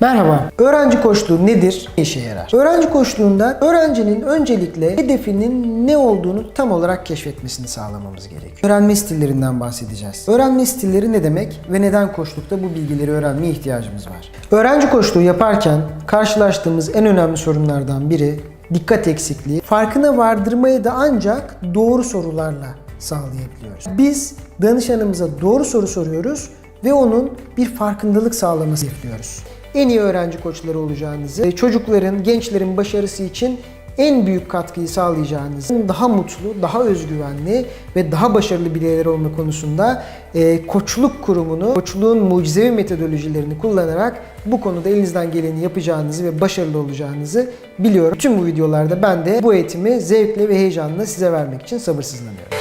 Merhaba. Öğrenci koçluğu nedir? Ne işe yarar? Öğrenci koçluğunda öğrencinin öncelikle hedefinin ne olduğunu tam olarak keşfetmesini sağlamamız gerekiyor. Öğrenme stillerinden bahsedeceğiz. Öğrenme stilleri ne demek ve neden koçlukta bu bilgileri öğrenmeye ihtiyacımız var? Öğrenci koçluğu yaparken karşılaştığımız en önemli sorunlardan biri dikkat eksikliği. Farkına vardırmayı da ancak doğru sorularla sağlayabiliyoruz. Biz danışanımıza doğru soru soruyoruz ve onun bir farkındalık sağlaması bekliyoruz. En iyi öğrenci koçları olacağınızı, çocukların, gençlerin başarısı için en büyük katkıyı sağlayacağınızı, daha mutlu, daha özgüvenli ve daha başarılı bireyler olma konusunda e, koçluk kurumunu, koçluğun mucizevi metodolojilerini kullanarak bu konuda elinizden geleni yapacağınızı ve başarılı olacağınızı biliyorum. Tüm bu videolarda ben de bu eğitimi zevkle ve heyecanla size vermek için sabırsızlanıyorum.